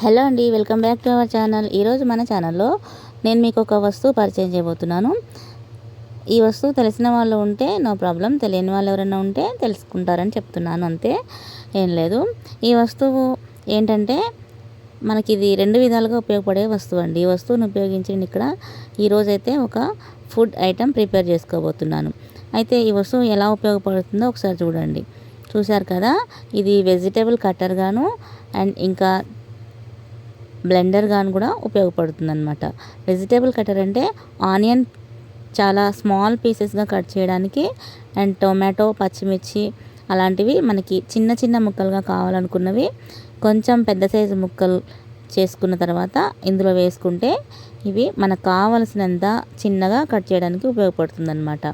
Hello అండి welcome back to our channel. ఈరోజు మన ఛానల్లో నేను మీకు ఒక వస్తువు పరిచయం చేయబోతున్నాను. ఈ వస్తువు తెలిసిన వాళ్ళు ఉంటే నో ప్రాబ్లం తెలియని వాళ్ళు ఎవరైనా ఉంటే తెలుసుకుంటారని చెప్తున్నాను అంతే. ఏం లేదు. ఈ వస్తువు ఏంటంటే మనకి ఇది రెండు విధాలుగా ఉపయోగపడే వస్తువు అండి. ఈ వస్తువును ఉపయోగించి నేను ఇక్కడ ఈరోజైతే ఒక ఫుడ్ ఐటెం ప్రిపేర్ చేసుకోబోతున్నాను. అయితే ఈ వస్తువు ఎలా ఉపయోగపడుతుందో ఒకసారి చూడండి. చూశారు కదా? ఇది వెజిటేబుల్ కట్టర్ గాను అండ్ ఇంకా బ్లెండర్ గాను కూడా ఉపయోగపడుతుంది అనమాట వెజిటేబుల్ కటర్ అంటే ఆనియన్ చాలా స్మాల్ పీసెస్గా కట్ చేయడానికి అండ్ టొమాటో పచ్చిమిర్చి అలాంటివి మనకి చిన్న చిన్న ముక్కలుగా కావాలనుకున్నవి కొంచెం పెద్ద సైజు ముక్కలు చేసుకున్న తర్వాత ఇందులో వేసుకుంటే ఇవి మనకు కావలసినంత చిన్నగా కట్ చేయడానికి ఉపయోగపడుతుంది అనమాట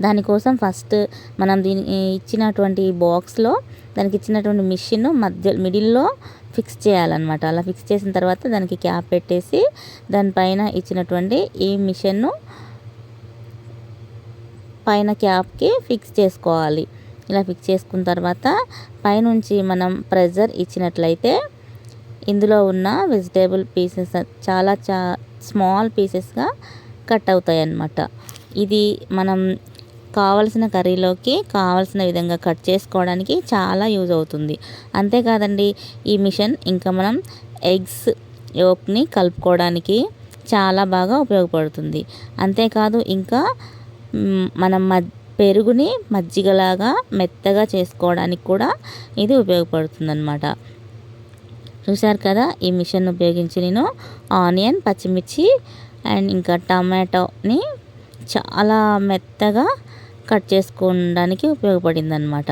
దానికోసం ఫస్ట్ మనం దీని ఇచ్చినటువంటి బాక్స్లో దానికి ఇచ్చినటువంటి మిషన్ మధ్య మిడిల్లో ఫిక్స్ చేయాలన్నమాట. అలా ఫిక్స్ చేసిన తర్వాత దానికి క్యాప్ పెట్టేసి దానిపైన ఇచ్చినటువంటి ఈ మిషన్ను పైన క్యాప్కి ఫిక్స్ చేసుకోవాలి. ఇలా ఫిక్స్ చేసుకున్న తర్వాత పైనుంచి మనం ప్రెజర్ ఇచ్చినట్లయితే ఇందులో ఉన్న వెజిటేబుల్ పీసెస్ చాలా చా స్మాల్ పీసెస్గా కట్ అవుతాయి అన్నమాట ఇది మనం కావలసిన కర్రీలోకి కావలసిన విధంగా కట్ చేసుకోవడానికి చాలా యూజ్ అవుతుంది. అంతేకాదండి ఈ మిషన్ ఇంకా మనం ఎగ్స్ యోక్ని కలుపుకోవడానికి చాలా బాగా ఉపయోగపడుతుంది. అంతేకాదు ఇంకా మనం మ పెరుగుని మజ్జిగలాగా మెత్తగా చేసుకోవడానికి కూడా ఇది ఉపయోగపడుతుందన్నమాట. చూశారు కదా ఈ మిషన్ ఉపయోగించి నేను ఆనియన్ పచ్చిమిర్చి అండ్ ఇంకా టమాటోని చాలా మెత్తగా కట్ చేసుకోవడానికి ఉపయోగపడింది అనమాట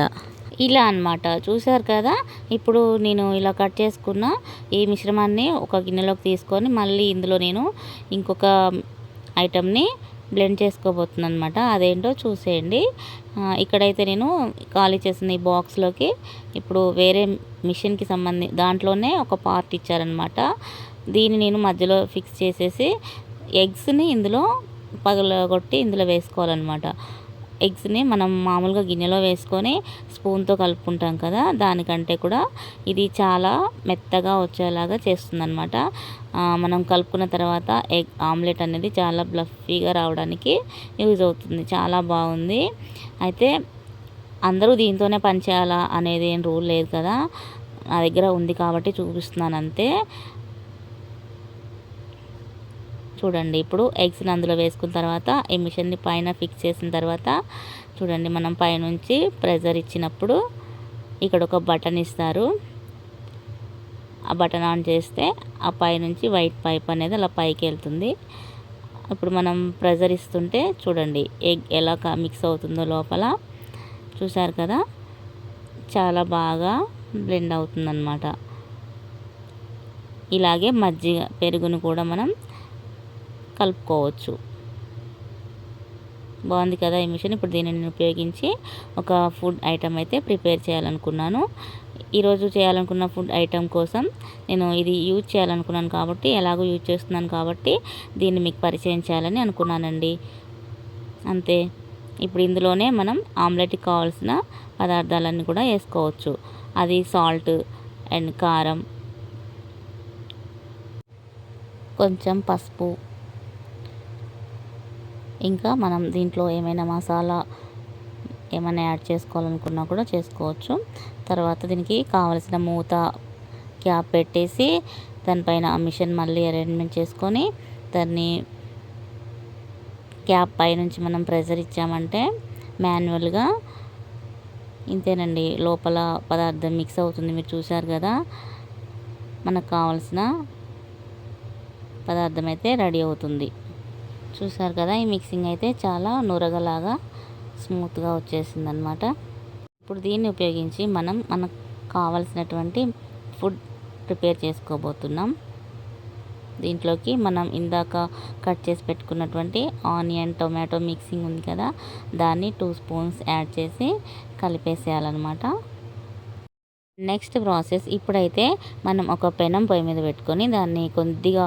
ఇలా అనమాట చూసారు కదా? ఇప్పుడు నేను ఇలా కట్ చేసుకున్న ఈ మిశ్రమాన్ని ఒక గిన్నెలోకి తీసుకొని మళ్ళీ ఇందులో నేను ఇంకొక ఐటమ్ని బ్లెండ్ చేసుకోబోతుంది అనమాట అదేంటో చూసేయండి. ఇక్కడైతే నేను ఖాళీ చేసిన ఈ బాక్స్లోకి ఇప్పుడు వేరే మిషన్కి సంబంధి దాంట్లోనే ఒక పార్ట్ ఇచ్చారనమాట దీన్ని నేను మధ్యలో ఫిక్స్ చేసేసి ఎగ్స్ని ఇందులో పగలగొట్టి ఇందులో వేసుకోవాలన్నమాట. ఎగ్స్ని మనం మామూలుగా గిన్నెలో వేసుకొని స్పూన్తో కలుపుకుంటాం కదా దానికంటే కూడా ఇది చాలా మెత్తగా వచ్చేలాగా చేస్తుందన్నమాట. మనం కలుపుకున్న తర్వాత ఎగ్ ఆమ్లెట్ అనేది చాలా బ్లఫీగా రావడానికి యూజ్ అవుతుంది చాలా బాగుంది. అయితే అందరూ దీంతోనే పనిచేయాలా అనేది ఏం రూల్ లేదు కదా నా దగ్గర ఉంది కాబట్టి చూపిస్తున్నాను అంతే. చూడండి ఇప్పుడు ఎగ్స్ని అందులో వేసుకున్న తర్వాత ఈ మిషన్ని పైన ఫిక్స్ చేసిన తర్వాత చూడండి మనం పైనుంచి ప్రెజర్ ఇచ్చినప్పుడు ఇక్కడ ఒక బటన్ ఇస్తారు. ఆ బటన్ ఆన్ చేస్తే ఆ పైనుంచి వైట్ పైప్ అనేది అలా పైకి వెళ్తుంది. ఇప్పుడు మనం ప్రెజర్ ఇస్తుంటే చూడండి ఎగ్ ఎలా మిక్స్ అవుతుందో లోపల. చూసారు కదా? చాలా బాగా బ్లెండ్ అవుతుందన్నమాట. ఇలాగే మజ్జిగ పెరుగును కూడా మనం కలుపుకోవచ్చు. బాగుంది కదా ఈ మిషన్. ఇప్పుడు దీనిని ఉపయోగించి ఒక ఫుడ్ ఐటమ్ అయితే ప్రిపేర్ చేయాలనుకున్నాను. ఈరోజు చేయాలనుకున్న ఫుడ్ ఐటమ్ కోసం నేను ఇది యూజ్ చేయాలనుకున్నాను కాబట్టి ఎలాగో యూజ్ చేస్తున్నాను కాబట్టి దీన్ని మీకు పరిచయం చేయాలని అనుకున్నానండి. అంతే. ఇప్పుడు ఇందులోనే మనం ఆమ్లెట్కి కావాల్సిన పదార్థాలన్నీ కూడా వేసుకోవచ్చు. అది సాల్ట్ అండ్ కారం కొంచెం పసుపు ఇంకా మనం దీంట్లో ఏమైనా మసాలా ఏమైనా యాడ్ చేసుకోవాలనుకున్నా కూడా చేసుకోవచ్చు. తర్వాత దీనికి కావలసిన మూత క్యాప్ పెట్టేసి దానిపైన ఆ మిషన్ మళ్ళీ అరేంజ్మెంట్ చేసుకొని దాన్ని క్యాప్ పైనుంచి మనం ప్రెజర్ ఇచ్చామంటే మాన్యువల్గా ఇంతేనండి. లోపల పదార్థం మిక్స్ అవుతుంది. మీరు చూశారు కదా మనకు కావాల్సిన పదార్థం అయితే రెడీ అవుతుంది. చూసారు కదా ఈ మిక్సింగ్ అయితే చాలా నురగలాగా స్మూత్గా వచ్చేసింది అనమాట ఇప్పుడు దీన్ని ఉపయోగించి మనం మనకు కావలసినటువంటి ఫుడ్ ప్రిపేర్ చేసుకోబోతున్నాం. దీంట్లోకి మనం ఇందాక కట్ చేసి పెట్టుకున్నటువంటి ఆనియన్ టొమాటో మిక్సింగ్ ఉంది కదా దాన్ని టూ స్పూన్స్ యాడ్ చేసి కలిపేసేయాలన్నమాట. నెక్స్ట్ ప్రాసెస్ ఇప్పుడైతే మనం ఒక పెనం పొయ్యి మీద పెట్టుకొని దాన్ని కొద్దిగా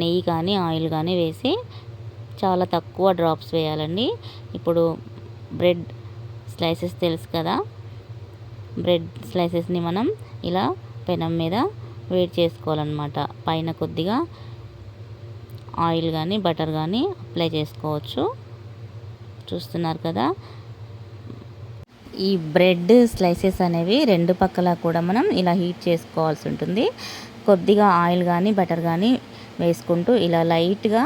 నెయ్యి కానీ ఆయిల్ కానీ వేసి చాలా తక్కువ డ్రాప్స్ వేయాలండి. ఇప్పుడు బ్రెడ్ స్లైసెస్ తెలుసు కదా? బ్రెడ్ స్లైసెస్ని మనం ఇలా పెనం మీద వేడి చేసుకోవాలన్నమాట. పైన కొద్దిగా ఆయిల్ కానీ బటర్ కానీ అప్లై చేసుకోవచ్చు. చూస్తున్నారు కదా? ఈ బ్రెడ్ స్లైసెస్ అనేవి రెండు పక్కల కూడా మనం ఇలా హీట్ చేసుకోవాల్సి ఉంటుంది. కొద్దిగా ఆయిల్ కానీ బటర్ కానీ వేసుకుంటూ ఇలా లైట్గా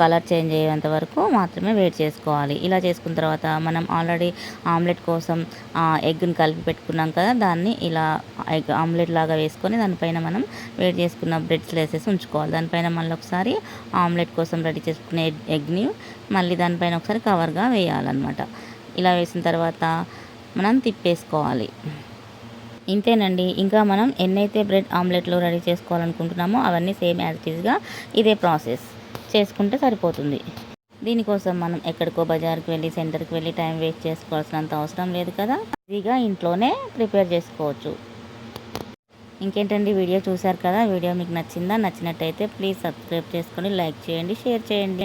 కలర్ చేంజ్ అయ్యేంత వరకు మాత్రమే వేడి చేసుకోవాలి. ఇలా చేసుకున్న తర్వాత మనం ఆల్రెడీ ఆమ్లెట్ కోసం ఎగ్ని కలిపి పెట్టుకున్నాం కదా దాన్ని ఇలా ఎగ్ ఆమ్లెట్ లాగా వేసుకొని దానిపైన మనం వేడి చేసుకున్న బ్రెడ్ స్లైసెస్ ఉంచుకోవాలి. దానిపైన మళ్ళీ ఒకసారి ఆమ్లెట్ కోసం రెడీ చేసుకునే ఎగ్ని మళ్ళీ దానిపైన ఒకసారి కవర్గా వేయాలన్నమాట. ఇలా వేసిన తర్వాత మనం తిప్పేసుకోవాలి. ఇంతేనండి. ఇంకా మనం ఎన్నైతే బ్రెడ్ ఆమ్లెట్లు రెడీ చేసుకోవాలనుకుంటున్నామో అవన్నీ సేమ్ యాజ్టీజ్గా ఇదే ప్రాసెస్ చేసుకుంటే సరిపోతుంది. దీనికోసం మనం ఎక్కడికో బజార్కి వెళ్ళి సెంటర్కి వెళ్ళి టైం వేస్ట్ చేసుకోవాల్సినంత అవసరం లేదు కదా. ఈజీగా ఇంట్లోనే ప్రిపేర్ చేసుకోవచ్చు. ఇంకేంటండి వీడియో చూశారు కదా? వీడియో మీకు నచ్చిందా? నచ్చినట్టయితే ప్లీజ్ సబ్స్క్రైబ్ చేసుకొని లైక్ చేయండి షేర్ చేయండి.